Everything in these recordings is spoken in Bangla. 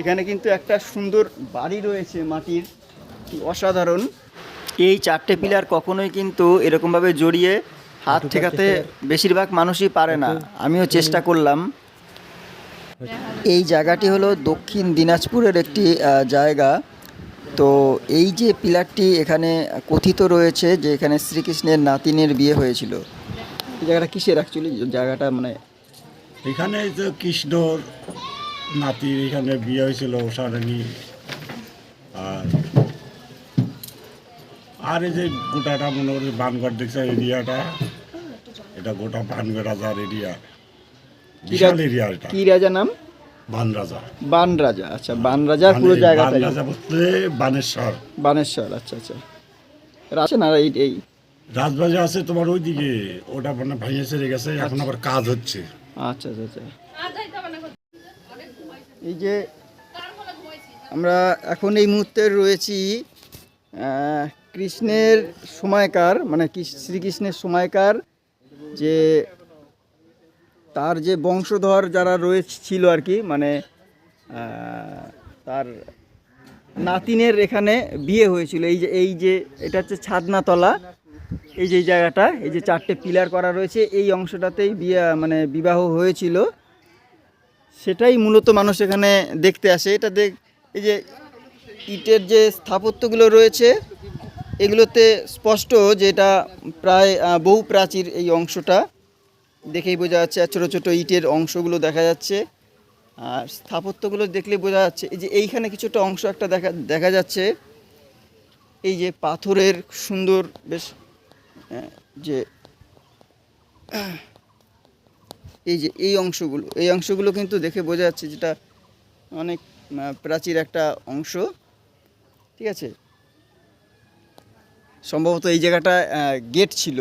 এখানে কিন্তু একটা সুন্দর বাড়ি রয়েছে মাটির অসাধারণ। এই চারটে পিলার কখনোই কিন্তু এরকমভাবে জড়িয়ে হাত ঠেকাতে বেশিরভাগ মানুষই পারে না। আমিও চেষ্টা করলাম। এই জায়গাটি হলো দক্ষিণ দিনাজপুরের একটি জায়গা। তো এই যে পিলারটি এখানে কথিত রয়েছে যে এখানে শ্রীকৃষ্ণের নাতিনের বিয়ে হয়েছিল। এই জায়গাটা কিসের অ্যাকচুয়ালি জায়গাটা মানে এখানে যে কৃষ্ণর নাতির এখানে বিয়ে হয়েছিল সারানি আর আর এই যে গোটাটা মনে করি বানগড় দেখছে এরিয়াটা। এটা গোটা বানগড় রাজার এরিয়া বিশাল এরিয়া এটা। কি রাজা নাম? বান রাজা বান রাজা আচ্ছা বান রাজার পুরো বান রাজা বলতে বানেশ্বর। বানেশ্বর আচ্ছা আচ্ছা। আছে না এই এই রাজবাজা আছে তোমার ওইদিকে ওটা মানে ভাইয়া সেরে গেছে এখন আবার কাজ হচ্ছে। আচ্ছা আচ্ছা আচ্ছা। এই যে আমরা এখন এই মুহূর্তে রয়েছি কৃষ্ণের সময়কার মানে শ্রীকৃষ্ণের সময়কার যে তার যে বংশধর যারা রয়েছে ছিল আর কি মানে তার নাতিনের এখানে বিয়ে হয়েছিল। এই যে এই যে, এটা হচ্ছে ছাদনাতলা। এই যে জায়গাটা, এই যে চারটে পিলার করা রয়েছে, এই অংশটাতেই বিয়ে মানে বিবাহ হয়েছিল। সেটাই মূলত মানুষ এখানে দেখতে আসে। এটা দেখ, এই যে ইটের যে স্থাপত্যগুলো রয়েছে, এগুলোতে স্পষ্ট যে এটা প্রায় বহু প্রাচীর এই অংশটা। দেখেই বোঝা যাচ্ছে, আর ছোটো ছোটো ইটের অংশগুলো দেখা যাচ্ছে। আর স্থাপত্যগুলো দেখলে বোঝা যাচ্ছে, এই যে এইখানে কিছুটা অংশ একটা দেখা দেখা যাচ্ছে। এই যে পাথরের সুন্দর বেশ যে এই যে, এই অংশগুলো এই অংশগুলো কিন্তু দেখে বোঝা যাচ্ছে যেটা অনেক প্রাচীর একটা অংশ। ঠিক আছে? সম্ভবত এই জায়গাটা গেট ছিল।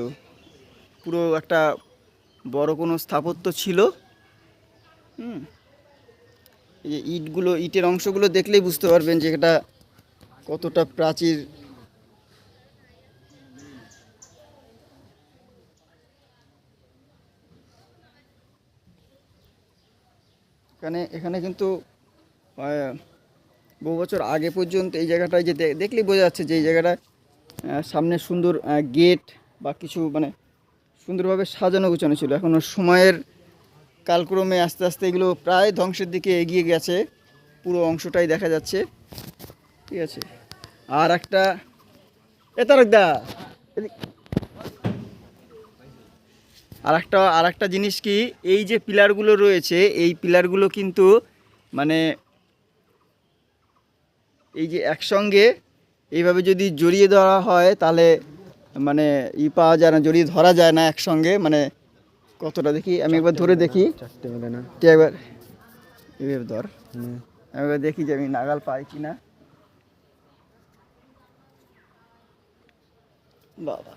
পুরো একটা বড় কোনো স্থাপত্য ছিল। হুম? এই যে ইটগুলো, ইটের অংশগুলো দেখলেই বুঝতে পারবেন যে এটা কতটা প্রাচীর এখানে এখানে কিন্তু বহু বছর আগে পর্যন্ত এই জায়গাটায় যে দেখলেই বোঝা যাচ্ছে যে এই জায়গাটা আহ, সামনে সুন্দর গেট বা কিছু মানে সুন্দরভাবে সাজানো গোছানো ছিল। এখনও সময়ের কালক্রমে আস্তে আস্তে এগুলো প্রায় ধ্বংসের দিকে এগিয়ে গেছে। পুরো অংশটাই দেখা যাচ্ছে। ঠিক আছে। আর একটা এ তারকদা! আর একটা আর একটা জিনিস কি এই যে পিলারগুলো রয়েছে এই পিলারগুলো কিন্তু মানে এই যে একসঙ্গে এইভাবে যদি জড়িয়ে ধরা হয় তাহলে মানে ই পাওয়া যায় না জড়িয়ে ধরা যায় না একসঙ্গে মানে কতটা দেখি আমি একবার ধরে দেখি। তুই একবার এভাবে ধর। আমি একবার দেখি যে আমি নাগাল পাই কি না বাবা।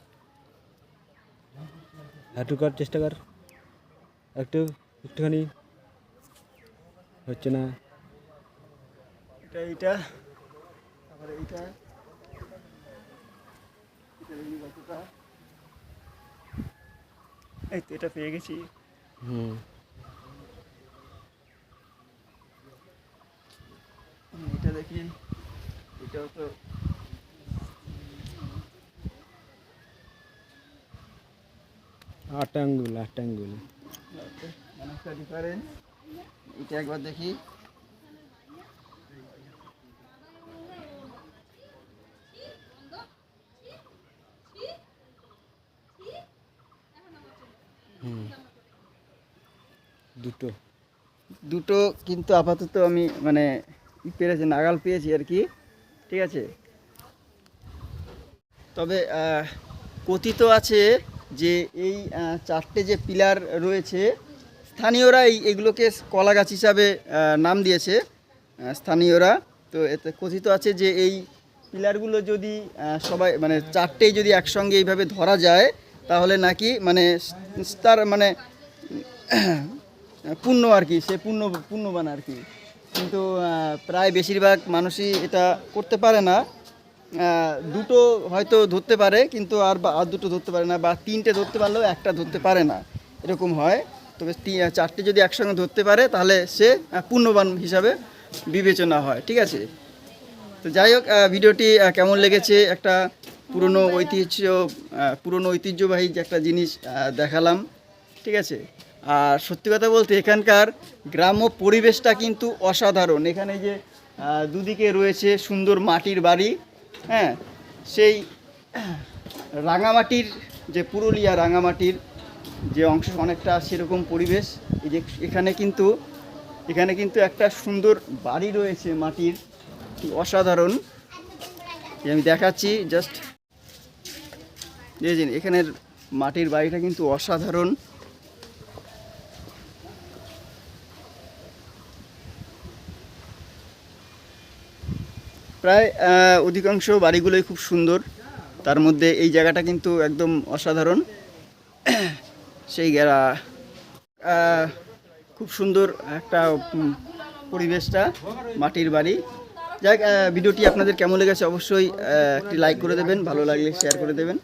একটু কর চেষ্টা কর একটু একটুখানি হচ্ছে না এটা এইটা তারপরে এইটা এটা দেখি কতটা। এই তো এটা পেয়ে গেছি হুম হুম, এটা দেখি এটাও তো আটটা আঙ্গুল আটটা আঙ্গুল অনেকটা ডিফারেন্স এটা একবার দেখি। দুটো। দুটো কিন্তু আপাতত আমি মানে পেরেছি নাগাল পেয়েছি আর কি। ঠিক আছে? তবে কথিত আছে যে এই চারটে যে পিলার রয়েছে, স্থানীয়রা এই, এগুলোকে কলা গাছ হিসাবে নাম দিয়েছে স্থানীয়রা। তো এতে কথিত আছে যে এই পিলারগুলো যদি সবাই মানে চারটেই যদি একসঙ্গে এইভাবে ধরা যায়, তাহলে নাকি মানে তার মানে পুণ্য আর কি, সে পুণ্য, পুণ্যবান আর কি। কিন্তু প্রায় বেশিরভাগ মানুষই এটা করতে পারে না। দুটো হয়তো ধরতে পারে, কিন্তু আর আর দুটো ধরতে পারে না, বা তিনটে ধরতে পারলেও একটা ধরতে পারে না। এরকম হয়। তবে চারটে যদি একসঙ্গে ধরতে পারে, তাহলে সে পূর্ণবান হিসাবে বিবেচনা হয়। ঠিক আছে? তো যাই হোক ভিডিওটি কেমন লেগেছে? একটা পুরনো ঐতিহ্য পুরনো ঐতিহ্যবাহী যে একটা জিনিস দেখালাম। ঠিক আছে? আর সত্যি কথা বলতে, এখানকার গ্রাম্য পরিবেশটা কিন্তু অসাধারণ। এখানে যে দুদিকে রয়েছে সুন্দর মাটির বাড়ি হ্যাঁ সেই রাঙামাটির যে পুরুলিয়া রাঙামাটির যে অংশ অনেকটা সেরকম পরিবেশ, এই যে এখানে কিন্তু এখানে কিন্তু একটা সুন্দর বাড়ি রয়েছে মাটির অসাধারণ। আমি দেখাচ্ছি জাস্ট দেখছেন এখানের মাটির বাড়িটা কিন্তু অসাধারণ। প্রায় অধিকাংশ বাড়িগুলোই খুব সুন্দর। তার মধ্যে এই জায়গাটা কিন্তু একদম অসাধারণ। সেই খুব সুন্দর একটা পরিবেশটা, মাটির বাড়ি। যাক ভিডিওটি আপনাদের কেমন লেগেছে অবশ্যই একটি লাইক করে দেবেন, ভালো লাগলে শেয়ার করে দেবেন।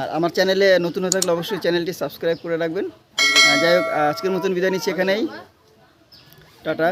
আর আমার চ্যানেলে নতুন হয়ে থাকলে অবশ্যই চ্যানেলটি সাবস্ক্রাইব করে রাখবেন। যাই হোক, আজকের মতন বিদায় নিচ্ছি এখানেই। টাটা।